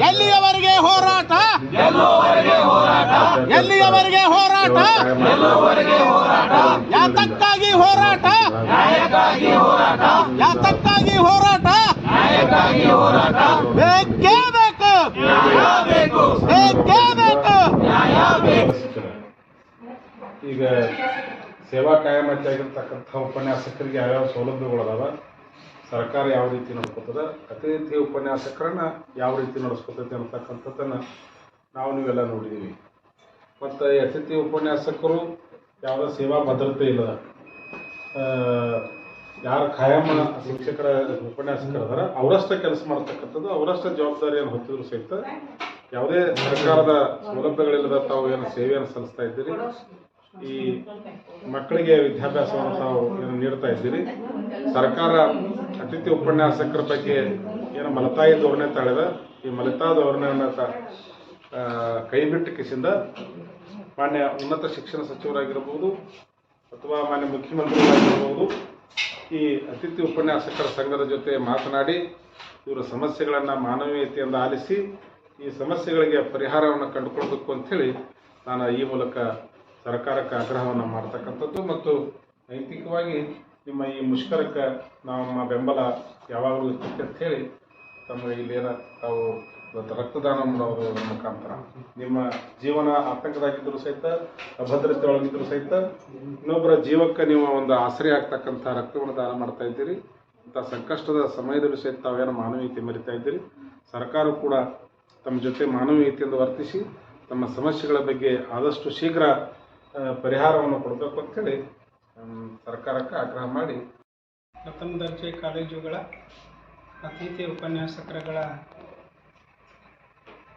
ಎಲ್ಲಿಯವರೆಗೆ ಹೋರಾಟ? ಎಲ್ಲಿಯವರೆಗೆ ಹೋರಾಟ? ಯಾತಕ್ಕಾಗಿ ಹೋರಾಟ? ಯಾತಕ್ಕಾಗಿ ಹೋರಾಟ? ಬೇಕೇ ಬೇಕು. ಬೇಕೇ. ಬೇಕು ಈಗ ಸೇವಾ ಕಾಯಮತ್ತಿ ಆಗಿರ್ತಕ್ಕಂಥ ಉಪನ್ಯಾಸಕರಿಗೆ ಯಾವ್ಯಾವ ಸೌಲಭ್ಯಗಳದಾವ ಸರ್ಕಾರ ಯಾವ ರೀತಿ ನಡ್ಕೋತದ, ಅತಿಥಿ ಉಪನ್ಯಾಸಕರನ್ನ ಯಾವ ರೀತಿ ನಡೆಸ್ಕೊತೈತೆ ಅಂತಕ್ಕಂಥದ್ದನ್ನ ನಾವು ನೀವೆಲ್ಲ ನೋಡಿದ್ದೀವಿ ಮತ್ತು ಅತಿಥಿ ಉಪನ್ಯಾಸಕರು ಯಾವುದೇ ಸೇವಾ ಭದ್ರತೆ ಇಲ್ಲ. ಯಾರು ಖಾಯಂ ಶಿಕ್ಷಕರ ಉಪನ್ಯಾಸಕರು ಅದಾರ ಅವರಷ್ಟೇ ಕೆಲಸ ಮಾಡ್ತಕ್ಕಂಥದ್ದು, ಅವರಷ್ಟೇ ಜವಾಬ್ದಾರಿಯನ್ನು ಹೊತ್ತಿದ್ರು ಸಹಿತ ಯಾವುದೇ ಸರ್ಕಾರದ ಸೌಲಭ್ಯಗಳಿಲ್ಲದ ತಾವು ಏನು ಸೇವೆಯನ್ನು ಸಲ್ಲಿಸ್ತಾ ಇದ್ದೀರಿ? ಈ ಮಕ್ಕಳಿಗೆ ವಿದ್ಯಾಭ್ಯಾಸವನ್ನು ತಾವು ಏನು ನೀಡ್ತಾ ಇದ್ದೀರಿ? ಸರ್ಕಾರ ಅತಿಥಿ ಉಪನ್ಯಾಸಕರ ಬಗ್ಗೆ ಏನು ಮಲತಾಯಿ ಧೋರಣೆ ತಾಳಿದೆ? ಈ ಮಲತಾ ಧೋರಣೆಯನ್ನು ಕೈಬಿಟ್ಟ ಕೈ ಬಿಟ್ಟ ಕಿಸಿಂದ ಮಾನ್ಯ ಉನ್ನತ ಶಿಕ್ಷಣ ಸಚಿವರಾಗಿರ್ಬೋದು ಅಥವಾ ಮಾನ್ಯ ಮುಖ್ಯಮಂತ್ರಿಗಳಾಗಿರ್ಬೋದು ಈ ಅತಿಥಿ ಉಪನ್ಯಾಸಕರ ಸಂಘದ ಜೊತೆ ಮಾತನಾಡಿ ಇವರ ಸಮಸ್ಯೆಗಳನ್ನು ಮಾನವೀಯತೆಯಿಂದ ಆಲಿಸಿ ಈ ಸಮಸ್ಯೆಗಳಿಗೆ ಪರಿಹಾರವನ್ನು ಕಂಡುಕೊಳ್ಬೇಕು ಅಂಥೇಳಿ ನಾನು ಈ ಮೂಲಕ ಸರ್ಕಾರಕ್ಕೆ ಆಗ್ರಹವನ್ನು ಮಾಡ್ತಕ್ಕಂಥದ್ದು ಮತ್ತು ನೈತಿಕವಾಗಿ ನಿಮ್ಮ ಈ ಮುಷ್ಕರಕ್ಕೆ ನಮ್ಮ ಬೆಂಬಲ ಯಾವಾಗಲೂ ಇರ್ತೈತೆ ಅಂತ ಹೇಳಿ ತಮಗೆ ಇಲ್ಲೇನ ತಾವು ಇವತ್ತು ರಕ್ತದಾನ ಮಾಡೋದ್ರ ಮುಖಾಂತರ. ನಿಮ್ಮ ಜೀವನ ಆತಂಕದಾಗಿದ್ದರೂ ಸಹಿತ ಅಭದ್ರತೆ ಒಳಗಿದ್ದರೂ ಸಹಿತ, ಇನ್ನೊಬ್ಬರ ಜೀವಕ್ಕೆ ನೀವು ಒಂದು ಆಸರೆ ಆಗ್ತಕ್ಕಂಥ ರಕ್ತವನ್ನು ದಾನ ಮಾಡ್ತಾ ಇದ್ದೀರಿ. ಇಂಥ ಸಂಕಷ್ಟದ ಸಮಯದಲ್ಲೂ ಸಹಿತ ತಾವೇನು ಮಾನವೀಯತೆ ಮರಿತಾ ಇದ್ದೀರಿ. ಸರ್ಕಾರ ಕೂಡ ತಮ್ಮ ಜೊತೆ ಮಾನವೀಯತೆಯಿಂದ ವರ್ತಿಸಿ, ತಮ್ಮ ಸಮಸ್ಯೆಗಳ ಬಗ್ಗೆ ಆದಷ್ಟು ಶೀಘ್ರ ಪರಿಹಾರವನ್ನು ಕೊಡಬೇಕು ಅಂತೇಳಿ ಹೇಳಿ ಸರ್ಕಾರಕ್ಕೆ ಆಗ್ರಹ ಮಾಡಿ. ಪ್ರಥಮ ದರ್ಜೆ ಕಾಲೇಜುಗಳ ಅತಿಥಿ ಉಪನ್ಯಾಸಕರಗಳ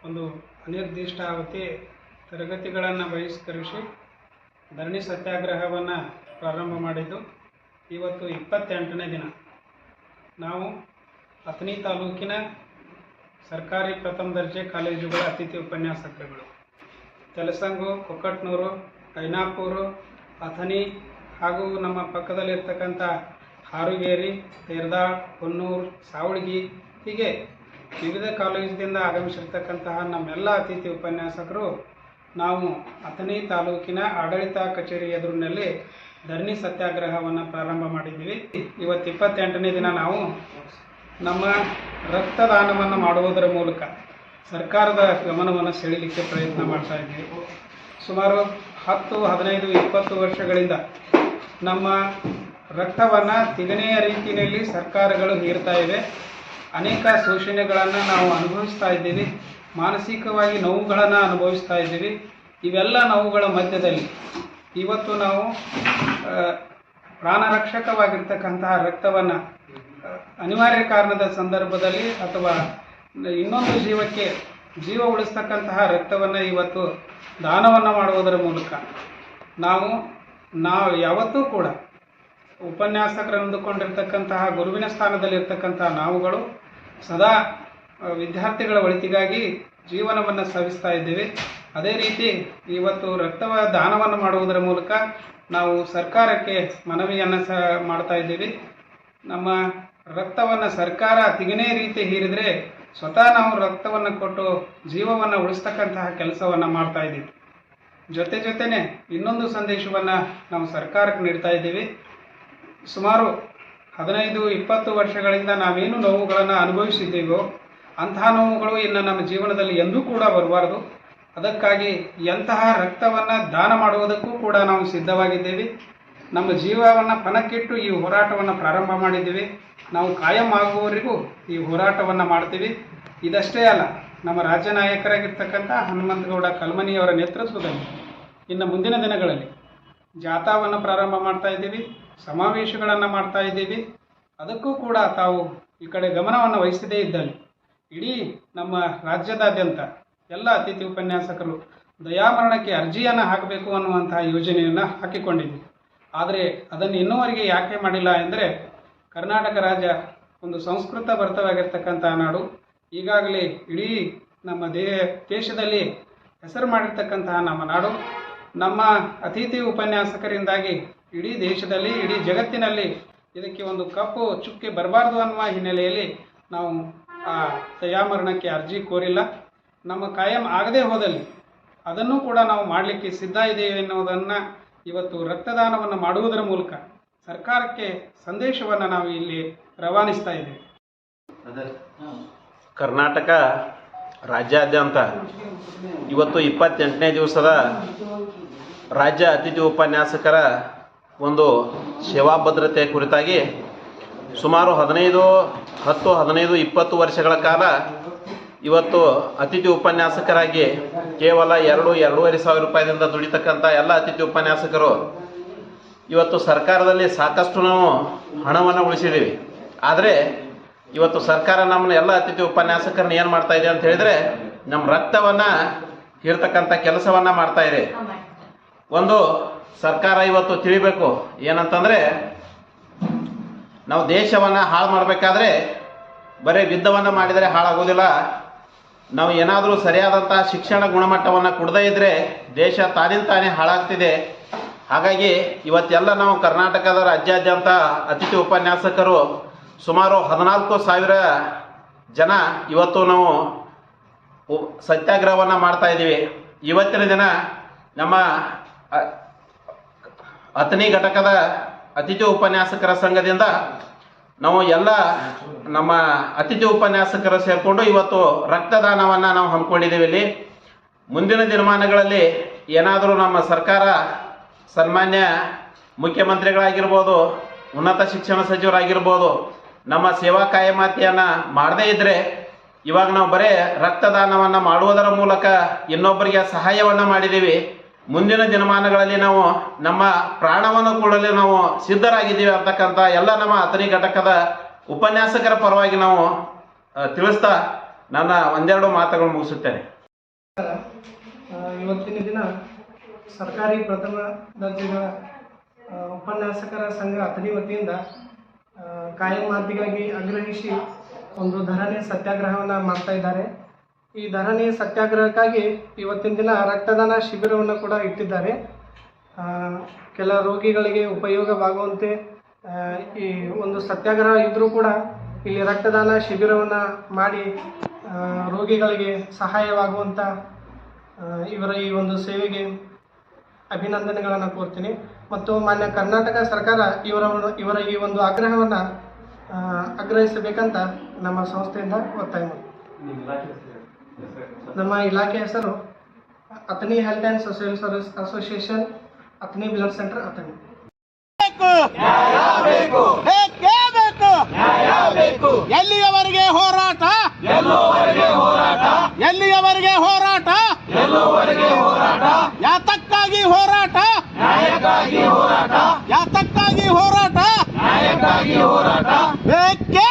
ಒಂದು ಅನಿರ್ದಿಷ್ಟ ಅವಧಿ ತರಗತಿಗಳನ್ನು ಬಹಿಷ್ಕರಿಸಿ ಧರಣಿ ಸತ್ಯಾಗ್ರಹವನ್ನು ಪ್ರಾರಂಭ ಮಾಡಿದ್ದು ಇವತ್ತು ಇಪ್ಪತ್ತೆಂಟನೇ ದಿನ. ನಾವು ಅಥಣಿ ತಾಲೂಕಿನ ಸರ್ಕಾರಿ ಪ್ರಥಮ ದರ್ಜೆ ಕಾಲೇಜುಗಳ ಅತಿಥಿ ಉಪನ್ಯಾಸಕರುಗಳು. ತೆಲಸಂಗು, ಕೊಕ್ಕಟ್ನೂರು ಐನಾಪುರು ಅಥಣಿ ಹಾಗೂ ನಮ್ಮ ಪಕ್ಕದಲ್ಲಿರ್ತಕ್ಕಂಥ ಹಾರುಗೇರಿ, ತೇರ್ದಾಳ್ ಹೊನ್ನೂರು ಸಾವಳಗಿ ಹೀಗೆ ವಿವಿಧ ಕಾಲೇಜಿನಿಂದ ಆಗಮಿಸಿರ್ತಕ್ಕಂತಹ ನಮ್ಮೆಲ್ಲ ಅತಿಥಿ ಉಪನ್ಯಾಸಕರು ನಾವು ಅಥಣಿ ತಾಲೂಕಿನ ಆಡಳಿತ ಕಚೇರಿ ಎದುರಿನಲ್ಲಿ ಧರಣಿ ಸತ್ಯಾಗ್ರಹವನ್ನು ಪ್ರಾರಂಭ ಮಾಡಿದ್ದೀವಿ. ಇವತ್ತು ಇಪ್ಪತ್ತೆಂಟನೇ ದಿನ ನಾವು ನಮ್ಮ ರಕ್ತದಾನವನ್ನು ಮಾಡುವುದರ ಮೂಲಕ ಸರ್ಕಾರದ ಗಮನವನ್ನು ಸೆಳೀಲಿಕ್ಕೆ ಪ್ರಯತ್ನ ಮಾಡ್ತಾ ಇದ್ದೀವಿ. ಸುಮಾರು ಹತ್ತು, ಹದಿನೈದು, ಇಪ್ಪತ್ತು ವರ್ಷಗಳಿಂದ ನಮ್ಮ ರಕ್ತವನ್ನು ತಿಗಣೆಯ ರೀತಿಯಲ್ಲಿ ಸರ್ಕಾರಗಳು ಹೀರ್ತಾ ಇವೆ. ಅನೇಕ ಶೋಷಣೆಗಳನ್ನು ನಾವು ಅನುಭವಿಸ್ತಾ ಇದ್ದೀವಿ. ಮಾನಸಿಕವಾಗಿ ನೋವುಗಳನ್ನು ಅನುಭವಿಸ್ತಾ ಇದ್ದೀವಿ. ಇವೆಲ್ಲ ನೋವುಗಳ ಮಧ್ಯದಲ್ಲಿ ಇವತ್ತು ನಾವು ಪ್ರಾಣರಕ್ಷಕವಾಗಿರ್ತಕ್ಕಂತಹ ರಕ್ತವನ್ನು ಅನಿವಾರ್ಯ ಕಾರಣದ ಸಂದರ್ಭದಲ್ಲಿ ಅಥವಾ ಇನ್ನೊಂದು ಜೀವಕ್ಕೆ ಜೀವ ಉಳಿಸ್ತಕ್ಕಂತಹ ರಕ್ತವನ್ನು ಇವತ್ತು ದಾನವನ್ನು ಮಾಡುವುದರ ಮೂಲಕ ನಾವು ನಾವು ಯಾವತ್ತೂ ಕೂಡ ಉಪನ್ಯಾಸಕರೆಂದುಕೊಂಡಿರ್ತಕ್ಕಂತಹ ಗುರುವಿನ ಸ್ಥಾನದಲ್ಲಿರ್ತಕ್ಕಂತಹ ನಾವುಗಳು ಸದಾ ವಿದ್ಯಾರ್ಥಿಗಳ ಒಳಿತಿಗಾಗಿ ಜೀವನವನ್ನು ಸವಿಸ್ತಾ ಇದ್ದೇವೆ. ಅದೇ ರೀತಿ ಇವತ್ತು ರಕ್ತವ, ದಾನವನ್ನು ಮಾಡುವುದರ ಮೂಲಕ ನಾವು ಸರ್ಕಾರಕ್ಕೆ ಮನವಿಯನ್ನು ಸಹ ಮಾಡ್ತಾ ಇದ್ದೀವಿ. ನಮ್ಮ ರಕ್ತವನ್ನು ಸರ್ಕಾರ ತಿಗನೇ ರೀತಿ ಹೀರಿದರೆ ಸ್ವತಃ ನಾವು ರಕ್ತವನ್ನು ಕೊಟ್ಟು ಜೀವವನ್ನು ಉಳಿಸ್ತಕ್ಕಂತಹ ಕೆಲಸವನ್ನು ಮಾಡ್ತಾ ಇದ್ದೀವಿ. ಜೊತೆ ಜೊತೆನೆ ಇನ್ನೊಂದು ಸಂದೇಶವನ್ನು ನಾವು ಸರ್ಕಾರಕ್ಕೆ ನೀಡ್ತಾ ಇದ್ದೀವಿ. ಸುಮಾರು ಹದಿನೈದು, ಇಪ್ಪತ್ತು ವರ್ಷಗಳಿಂದ ನಾವೇನು ನೋವುಗಳನ್ನು ಅನುಭವಿಸಿದ್ದೀವೋ ಅಂತಹ ನೋವುಗಳು ಇನ್ನು ನಮ್ಮ ಜೀವನದಲ್ಲಿ ಎಂದೂ ಕೂಡ ಬರಬಾರ್ದು. ಅದಕ್ಕಾಗಿ ಎಂತಹ ರಕ್ತವನ್ನು ದಾನ ಮಾಡುವುದಕ್ಕೂ ಕೂಡ ನಾವು ಸಿದ್ಧವಾಗಿದ್ದೇವೆ. ನಮ್ಮ ಜೀವವನ್ನು ಪಣಕ್ಕಿಟ್ಟು ಈ ಹೋರಾಟವನ್ನು ಪ್ರಾರಂಭ ಮಾಡಿದ್ದೀವಿ. ನಾವು ಕಾಯಂ ಆಗುವವರೆಗೂ ಈ ಹೋರಾಟವನ್ನು ಮಾಡ್ತೀವಿ. ಇದಷ್ಟೇ ಅಲ್ಲ, ನಮ್ಮ ರಾಜ್ಯ ನಾಯಕರಾಗಿರ್ತಕ್ಕಂಥ ಹನುಮಂತಗೌಡ ಕಲ್ಮನಿಯವರ ನೇತೃತ್ವದಲ್ಲಿ ಇನ್ನು ಮುಂದಿನ ದಿನಗಳಲ್ಲಿ ಜಾಥಾವನ್ನು ಪ್ರಾರಂಭ ಮಾಡ್ತಾ ಇದ್ದೀವಿ, ಸಮಾವೇಶಗಳನ್ನು ಮಾಡ್ತಾ ಇದ್ದೀವಿ. ಅದಕ್ಕೂ ಕೂಡ ತಾವು ಈ ಕಡೆ ಗಮನವನ್ನು ವಹಿಸದೇ ಇದ್ದಲ್ಲಿ ಇಡೀ ನಮ್ಮ ರಾಜ್ಯದಾದ್ಯಂತ ಎಲ್ಲ ಅತಿಥಿ ಉಪನ್ಯಾಸಕರು ದಯಾಮರಣಕ್ಕೆ ಅರ್ಜಿಯನ್ನು ಹಾಕಬೇಕು ಅನ್ನುವಂತಹ ಯೋಜನೆಯನ್ನು ಹಾಕಿಕೊಂಡಿದ್ದೀವಿ. ಆದರೆ ಅದನ್ನು ಇನ್ನೂವರೆಗೆ ಯಾಕೆ ಮಾಡಿಲ್ಲ ಎಂದರೆ ಕರ್ನಾಟಕ ರಾಜ್ಯ ಒಂದು ಸಂಸ್ಕೃತ ಭರಿತವಾಗಿರ್ತಕ್ಕಂಥ ನಾಡು. ಈಗಾಗಲೇ ಇಡೀ ನಮ್ಮ ದೇ, ದೇಶದಲ್ಲಿ ಹೆಸರು ಮಾಡಿರ್ತಕ್ಕಂತಹ ನಮ್ಮ ನಾಡು. ನಮ್ಮ ಅತಿಥಿ ಉಪನ್ಯಾಸಕರಿಂದಾಗಿ ಇಡೀ ದೇಶದಲ್ಲಿ, ಇಡೀ ಜಗತ್ತಿನಲ್ಲಿ ಇದಕ್ಕೆ ಒಂದು ಕಪ್ಪು ಚುಕ್ಕೆ ಬರಬಾರ್ದು ಅನ್ನುವ ಹಿನ್ನೆಲೆಯಲ್ಲಿ ನಾವು ಆ ದಯಾಮರಣಕ್ಕೆ ಅರ್ಜಿ ಕೋರಿಲ್ಲ. ನಮ್ಮ ಕಾಯಂ ಆಗದೇ ಹೋದಲ್ಲಿ ಅದನ್ನು ಕೂಡ ನಾವು ಮಾಡಲಿಕ್ಕೆ ಸಿದ್ಧ ಇದೆ ಎನ್ನುವುದನ್ನು ಇವತ್ತು ರಕ್ತದಾನವನ್ನು ಮಾಡುವುದರ ಮೂಲಕ ಸರ್ಕಾರಕ್ಕೆ ಸಂದೇಶವನ್ನು ನಾವು ಇಲ್ಲಿ ರವಾನಿಸ್ತಾ ಇದ್ದೇವೆ. ಕರ್ನಾಟಕ ರಾಜ್ಯಾದ್ಯಂತ ಇವತ್ತು ಇಪ್ಪತ್ತೆಂಟನೇ ದಿವಸದ ರಾಜ್ಯ ಅತಿಥಿ ಉಪನ್ಯಾಸಕರ ಒಂದು ಸೇವಾ ಭದ್ರತೆ ಕುರಿತಾಗಿ ಸುಮಾರು ಹದಿನೈದು, ಹತ್ತು, ಹದಿನೈದು, ಇಪ್ಪತ್ತು ವರ್ಷಗಳ ಕಾಲ ಇವತ್ತು ಅತಿಥಿ ಉಪನ್ಯಾಸಕರಾಗಿ ಕೇವಲ ಎರಡು ಎರಡೂವರೆ ಸಾವಿರ ರೂಪಾಯಿದಿಂದ ದುಡಿತಕ್ಕಂಥ ಎಲ್ಲ ಅತಿಥಿ ಉಪನ್ಯಾಸಕರು, ಇವತ್ತು ಸರ್ಕಾರದಲ್ಲಿ ಸಾಕಷ್ಟು ನಾವು ಹಣವನ್ನು ಉಳಿಸಿದ್ದೀವಿ ಆದರೆ ಇವತ್ತು ಸರ್ಕಾರ ನಮ್ಮನ್ನ ಎಲ್ಲ ಅತಿಥಿ ಉಪನ್ಯಾಸಕರನ್ನ ಏನು ಮಾಡ್ತಾ ಇದೆ ಅಂತ ಹೇಳಿದ್ರೆ ನಮ್ಮ ರಕ್ತವನ್ನು ಹೀರ್ತಕ್ಕಂಥ ಕೆಲಸವನ್ನು ಮಾಡ್ತಾ ಇದೆ. ಒಂದು ಸರ್ಕಾರ ಇವತ್ತು ತಿಳಿಬೇಕು ಏನಂತಂದರೆ, ನಾವು ದೇಶವನ್ನು ಹಾಳು ಮಾಡಬೇಕಾದ್ರೆ ಬರೀ ಯುದ್ಧವನ್ನು ಮಾಡಿದರೆ ಹಾಳಾಗೋದಿಲ್ಲ. ನಾವು ಏನಾದರೂ ಸರಿಯಾದಂಥ ಶಿಕ್ಷಣ ಗುಣಮಟ್ಟವನ್ನು ಕೊಡದೇ ಇದ್ದರೆ ದೇಶ ತಾನಿಂದ ತಾನೇ ಹಾಳಾಗ್ತಿದೆ. ಹಾಗಾಗಿ ಇವತ್ತೆಲ್ಲ ನಾವು ಕರ್ನಾಟಕದ ರಾಜ್ಯಾದ್ಯಂತ ಅತಿಥಿ ಉಪನ್ಯಾಸಕರು ಸುಮಾರು ಹದಿನಾಲ್ಕು ಸಾವಿರ ಜನ ಇವತ್ತು ನಾವು ಸತ್ಯಾಗ್ರಹವನ್ನು ಮಾಡ್ತಾ ಇದ್ದೀವಿ. ಇವತ್ತಿನ ದಿನ ನಮ್ಮ ಅತನಿ ಘಟಕದ ಅತಿಥಿ ಉಪನ್ಯಾಸಕರ ಸಂಘದಿಂದ ನಾವು ಎಲ್ಲ ನಮ್ಮ ಅತಿಥಿ ಉಪನ್ಯಾಸಕರು ಸೇರಿಕೊಂಡು ಇವತ್ತು ರಕ್ತದಾನವನ್ನು ನಾವು ಹಮ್ಮಿಕೊಂಡಿದ್ದೀವಿ ಇಲ್ಲಿ. ಮುಂದಿನ ದಿನಮಾನಗಳಲ್ಲಿ ಏನಾದರೂ ನಮ್ಮ ಸರ್ಕಾರ ಸನ್ಮಾನ್ಯ ಮುಖ್ಯಮಂತ್ರಿಗಳಾಗಿರ್ಬೋದು, ಉನ್ನತ ಶಿಕ್ಷಣ ಸಚಿವರಾಗಿರ್ಬೋದು, ನಮ್ಮ ಸೇವಾ ಕಾಯಮಾತಿಯನ್ನು ಮಾಡದೇ ಇದ್ದರೆ ಇವಾಗ ನಾವು ಬರೀ ರಕ್ತದಾನವನ್ನು ಮಾಡುವುದರ ಮೂಲಕ ಇನ್ನೊಬ್ಬರಿಗೆ ಸಹಾಯವನ್ನು ಮಾಡಿದ್ದೀವಿ. ಮುಂದಿನ ದಿನಮಾನಗಳಲ್ಲಿ ನಾವು ನಮ್ಮ ಪ್ರಾಣವನ್ನು ಕೊಡಲು ನಾವು ಸಿದ್ಧರಾಗಿದ್ದೀವಿ ಅಂತಕ್ಕಂಥ ಎಲ್ಲ ನಮ್ಮ ಅತನಿ ಘಟಕದ ಉಪನ್ಯಾಸಕರ ಪರವಾಗಿ ನಾವು ತಿಳಿಸ್ತಾ ನನ್ನ ಒಂದೆರಡು ಮಾತುಗಳು ಮುಗಿಸುತ್ತೇನೆ. ಇವತ್ತಿನ ದಿನ ಸರ್ಕಾರಿ ಪ್ರಥಮ ದರ್ಜೆಗಳ ಉಪನ್ಯಾಸಕರ ಸಂಘ ಅತನಿ ವತಿಯಿಂದ ಕಾಯಂ ಮಾತಿಗಾಗಿ ಆಗ್ರಹಿಸಿ ಒಂದು ಧರಣಿ ಸತ್ಯಾಗ್ರಹವನ್ನು ಮಾಡ್ತಾ ಇದ್ದಾರೆ. ಈ ಧರಣಿ ಸತ್ಯಾಗ್ರಹಕ್ಕಾಗಿ ಇವತ್ತಿನ ದಿನ ರಕ್ತದಾನ ಶಿಬಿರವನ್ನು ಕೂಡ ಇಟ್ಟಿದ್ದಾರೆ. ಕೆಲ ರೋಗಿಗಳಿಗೆ ಉಪಯೋಗವಾಗುವಂತೆ ಈ ಒಂದು ಸತ್ಯಾಗ್ರಹ ಇದ್ದರೂ ಕೂಡ ಇಲ್ಲಿ ರಕ್ತದಾನ ಶಿಬಿರವನ್ನು ಮಾಡಿ ರೋಗಿಗಳಿಗೆ ಸಹಾಯವಾಗುವಂಥ ಇವರ ಈ ಒಂದು ಸೇವೆಗೆ ಅಭಿನಂದನೆಗಳನ್ನು ಕೋರ್ತೀನಿ. ಮತ್ತು ಮಾನ್ಯ ಕರ್ನಾಟಕ ಸರ್ಕಾರ ಇವರ ಇವರ ಈ ಒಂದು ಆಗ್ರಹವನ್ನು ಆಗ್ರಹಿಸಬೇಕಂತ ನಮ್ಮ ಸಂಸ್ಥೆಯಿಂದ ಒತ್ತಾಯ ಮಾಡ್ತೀವಿ ನಮ್ಮ ಇಲಾಖೆ ಹೆಸರು Athani health and social service association Athani blood centre ಬೇಕು. ಎಲ್ಲಿಯವರೆಗೆ ಹೋರಾಟ? ಎಲ್ಲಿಯವರೆಗೆ ಹೋರಾಟ? ಯಾತಕ್ಕಾಗಿ ಹೋರಾಟ? ಯಾತಕ್ಕಾಗಿ ಹೋರಾಟ? ಬೇಕೇ